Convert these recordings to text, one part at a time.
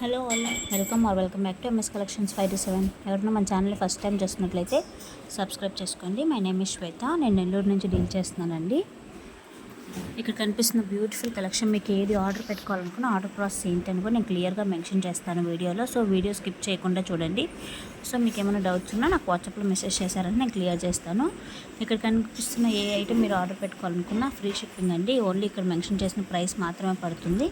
Hello all welcome or welcome back to MS collections five to seven ఎవరైనా మన channel first time చూస్తున్నట్లయితే subscribe చేసుకోండి. My name is Shweta నేను నెల్లూరు నుంచి deal చేస్తున్నానండి. ఇక్కడ కనిపిస్తున్న బ్యూటిఫుల్ కలెక్షన్ మీకు ఏది ఆర్డర్ పెట్టుకోవాలనుకున్న ఆర్డర్ ప్రాసెస్ ఏంటి అని కూడా నేను క్లియర్గా మెన్షన్ చేస్తాను వీడియోలో. సో వీడియో స్కిప్ చేయకుండా చూడండి. సో మీకు ఏమైనా డౌట్స్ ఉన్నా నాకు వాట్సాప్లో మెసేజ్ చేశారని నేను క్లియర్ చేస్తాను. ఇక్కడ కనిపిస్తున్న ఏ ఐటమ్ మీరు ఆర్డర్ పెట్టుకోవాలనుకున్నా ఫ్రీ షిప్పింగ్ అండి. ఓన్లీ ఇక్కడ మెన్షన్ చేసిన ప్రైస్ మాత్రమే పడుతుంది.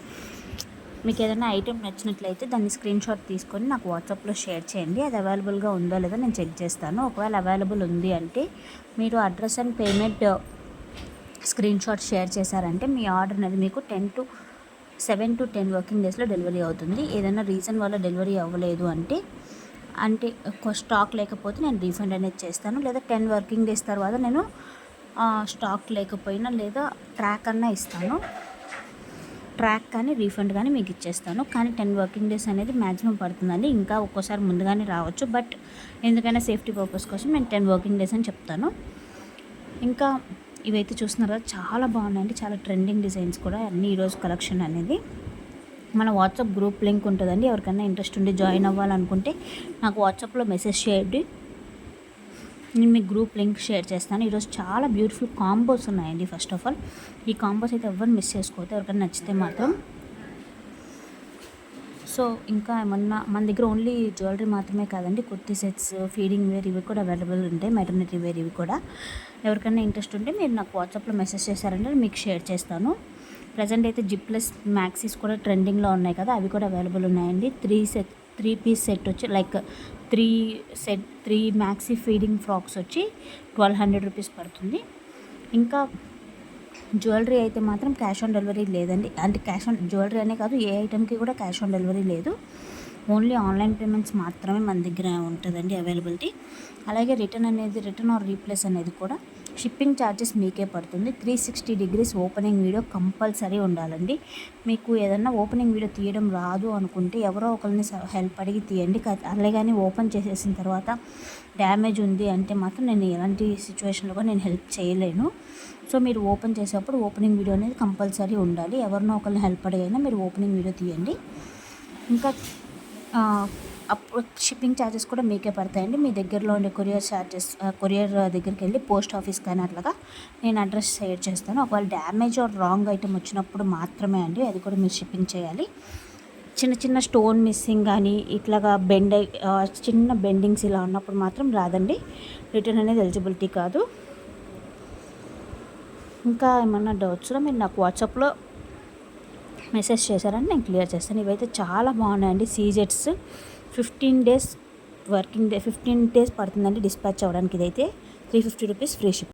మీకు ఏదైనా ఐటెం నచ్చినట్లయితే దాన్ని స్క్రీన్ షాట్ తీసుకొని నాకు వాట్సాప్లో షేర్ చేయండి. అది అవైలబుల్గా ఉందో లేదో నేను చెక్ చేస్తాను. ఒకవేళ అవైలబుల్ ఉంది అంటే మీరు address and payment screenshot share చేశారంటే మీ ఆర్డర్ అనేది మీకు ten to seven to ten working డేస్లో డెలివరీ అవుతుంది. ఏదైనా రీజన్ వల్ల డెలివరీ అవ్వలేదు అంటే అంటే స్టాక్ లేకపోతే నేను రీఫండ్ అనేది చేస్తాను. లేదా టెన్ వర్కింగ్ డేస్ తర్వాత నేను స్టాక్ లేకపోయినా లేదా ట్రాక్ అన్నా ఇస్తాను. ట్రాక్ కానీ రీఫండ్ కానీ మీకు ఇచ్చేస్తాను. కానీ టెన్ వర్కింగ్ డేస్ అనేది మ్యాక్సిమం పడుతుందండి. ఇంకా ఒక్కోసారి ముందుగానే రావచ్చు. బట్ ఎందుకైనా సేఫ్టీ పర్పస్ కోసం నేను టెన్ వర్కింగ్ డేస్ అని చెప్తాను. ఇంకా ఇవైతే చూస్తున్నారా? చాలా బాగున్నాయండి. చాలా ట్రెండింగ్ డిజైన్స్ కూడా అన్ని ఈరోజు కలెక్షన్ అనేది. మన వాట్సాప్ గ్రూప్ లింక్ ఉంటుందండి. ఎవరికైనా ఇంట్రెస్ట్ ఉండి జాయిన్ అవ్వాలనుకుంటే నాకు వాట్సాప్లో మెసేజ్ చేయండి. నేను మీ గ్రూప్ లింక్ షేర్ చేస్తాను. ఈరోజు చాలా బ్యూటిఫుల్ కాంబోస్ ఉన్నాయండి ఫస్ట్ ఆఫ్ ఆల్ ఈ కాంబోస్ అయితే ఎవరు మిస్ చేసుకోవద్దు. ఎవరికైనా నచ్చితే మాత్రం. సో ఇంకా ఏమన్నా మన దగ్గర ఓన్లీ జ్యువెలరీ మాత్రమే కాదండి. కుర్తీ సెట్స్ ఫీడింగ్ వేర్ ఇవి కూడా అవైలబుల్ ఉంటాయి. మెటర్నిటీ వేర్ ఇవి కూడా. ఎవరికైనా ఇంట్రెస్ట్ ఉంటే మీరు నాకు వాట్సాప్లో మెసేజ్ చేశారంటే మీకు షేర్ చేస్తాను. ప్రజెంట్ అయితే జిప్లెస్ మ్యాక్సీస్ కూడా ట్రెండింగ్లో ఉన్నాయి కదా. అవి కూడా అవైలబుల్ ఉన్నాయండి. Three set three piece set వచ్చి like three set three maxi feeding frocks వచ్చి ట్వెల్వ్ హండ్రెడ్ రూపీస్ పడుతుంది. ఇంకా జ్యువెలరీ అయితే మాత్రం క్యాష్ ఆన్ డెలివరీ లేదండి. అంటే క్యాష్ ఆన్ జ్యువెలరీ అనే కాదు ఏ ఐటెంకి కూడా క్యాష్ ఆన్ డెలివరీ లేదు. ఓన్లీ ఆన్లైన్ పేమెంట్స్ మాత్రమే మన దగ్గర ఉంటుందండి అవైలబిలిటీ. అలాగే రిటర్న్ అనేది రిటర్న్ ఆర్ రీప్లేస్ అనేది కూడా షిప్పింగ్ ఛార్జెస్ మీకే పడుతుంది. Three sixty degrees opening video compulsory ఉండాలండి. మీకు ఏదన్నా ఓపెనింగ్ వీడియో తీయడం రాదు అనుకుంటే ఎవరో ఒకరిని హెల్ప్ అడిగి తీయండి. అలాగే ఓపెన్ చేసేసిన తర్వాత డ్యామేజ్ ఉంది అంటే మాత్రం నేను ఎలాంటి సిచ్యువేషన్లో కూడా నేను హెల్ప్ చేయలేను. సో మీరు ఓపెన్ చేసేటప్పుడు ఓపెనింగ్ వీడియో అనేది కంపల్సరీ ఉండాలి. ఎవరినో ఒకరిని హెల్ప్ అడిగైనా మీరు ఓపెనింగ్ వీడియో తీయండి. ఇంకా షిప్పింగ్ ఛార్జెస్ కూడా మీకే పడతాయండి. మీ దగ్గరలో ఉండే కొరియర్ ఛార్జెస్ కొరియర్ దగ్గరికి వెళ్ళి పోస్ట్ ఆఫీస్ కానీ అట్లాగా నేను అడ్రస్ షేర్ చేస్తాను. ఒకవేళ డ్యామేజ్ ఆర్ రాంగ్ ఐటమ్ వచ్చినప్పుడు మాత్రమే అండి అది కూడా మీరు షిప్పింగ్ చేయాలి. చిన్న చిన్న స్టోన్ మిస్సింగ్ కానీ ఇట్లాగా బెండ్ చిన్న బెండింగ్స్ ఇలా ఉన్నప్పుడు మాత్రం రాదండి. రిటర్న్ అనేది ఎలిజిబిలిటీ కాదు. ఇంకా ఏమన్నా డౌట్స్ మీరు నాకు వాట్సాప్లో మెసేజ్ చేశారని నేను క్లియర్ చేస్తాను. ఇవైతే చాలా బాగున్నాయండి సీజెట్స్ fifteen days working day fifteen days పడుతుందండి డిస్పాచ్ అవ్వడానికి ఇదైతే three fifty rupees free ship